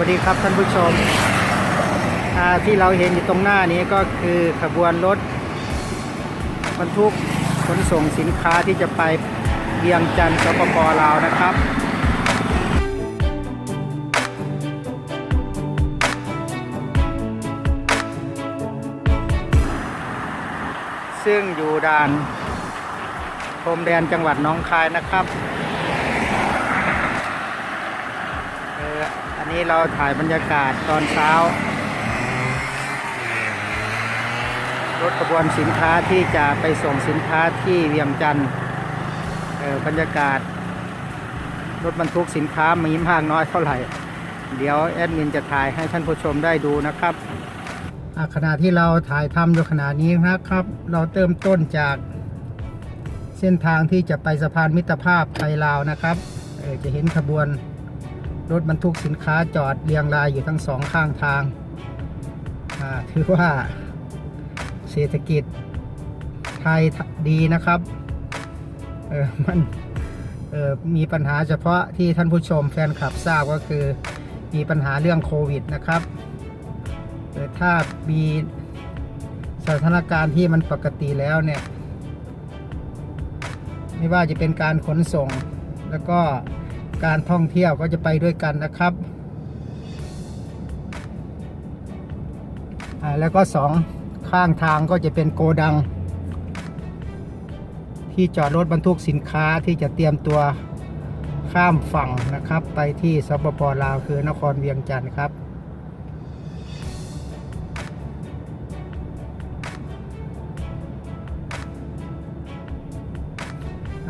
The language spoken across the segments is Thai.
วัสดีครับท่านผู้ชม ที่เราเห็นอยู่ตรงหน้านี้ก็คือขบวนรถบรรทุกขนส่งสินค้าที่จะไปเวียงจันทร์สปปลาวนะครับซึ่งอยู่ด่านพรมแดนจังหวัดน้องคายนะครับ เอออั นี้เราถ่ายบรรยากาศตอนเช้า รถขบวนสินค้าที่จะไปส่งสินค้าที่เวียงจันทร์บรรยากาศ รถบรรทุกสินค้ามีมากน้อยเท่าไหร่ เดี๋ยวแอดมินจะถ่ายให้ท่านผู้ชมได้ดูนะครับขณะที่เราถ่ายทำอยู่ขณะนี้นะครับ เราเติมต้นจากเส้นทางที่จะไปสะพานมิตรภาพไทยลาวนะครับจะเห็นขบวน รถบรรทุกสินค้าจอดเรียงรายอยู่ทั้งสองข้างทางถือว่าเศรษฐกิจไทยดีนะครับเออมันเออมีปัญหาเฉพาะที่ท่านผู้ชมแฟนคลับทราบก็คือมีปัญหาเรื่องโควิดนะครับเออถ้ามีสถานการณ์ที่มันปกติแล้วเนี่ย ไม่ว่าจะเป็นการขนส่งแล้วก็ การท่องเที่ยวก็จะไปด้วยกันนะครับ แล้วก็สองข้างทางก็จะเป็นโกดัง ที่จอดรถบรรทุกสินค้าที่จะเตรียมตัวข้ามฝั่งนะครับ ไปที่สปปลาวคือนครเวียงจันทร์ครับ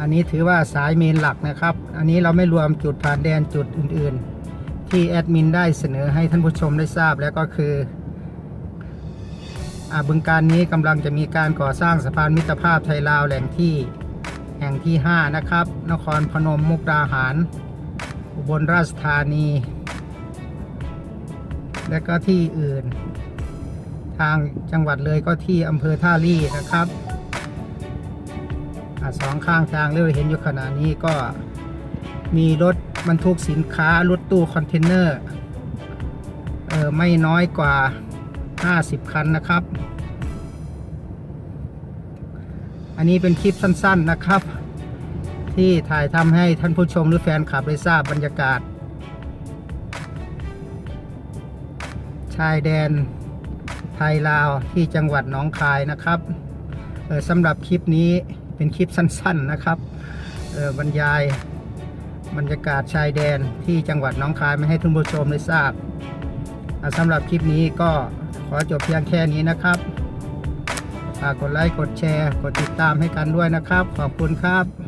อันนี้ถือว่าสายเมนหลักนะครับ อันนี้เราไม่รวมจุดผ่านแดนจุดอื่นๆ ที่แอดมินได้เสนอให้ท่านผู้ชมได้ทราบแล้วก็คืออาบึงการนี้กำลังจะมีการก่อสร้างสะพานมิตรภาพไทยลาวแหล่งที่แห่งที่ 5 นะครับ นครพนมมุกดาหาร อุบลราชธานี และก็ที่อื่น ทางจังหวัดเลยก็ที่อำเภอท่าลี่นะครับ สองข้างทางเรื่อเห็นอยู่ขณะนี้ก็มีรถบรรทุกสินค้ารถตู้คอนเทนเนอร์เออไม่น้อยกว่า 50 คันนะครับ อันนี้เป็นคลิปสั้นๆนะครับ ที่ถ่ายทำให้ท่านผู้ชมหรือแฟนคลับได้ทราบบรรยากาศ ชายแดนไทยลาวที่จังหวัดหนองคายนะครับออสำหรับคลิปนี้ เป็นคลิปสั้นๆนะครับเออบรรยายบรรยากาศชายแดนที่จังหวัดน้องคายไม่ให้ท่านผู้ชมได้ทราบอะสำหรับคลิปนี้ก็ขอจบเพียงแค่นี้นะครับฝากกดไลค์กดแชร์ กดติดตามให้กันด้วยนะครับ ขอบคุณครับ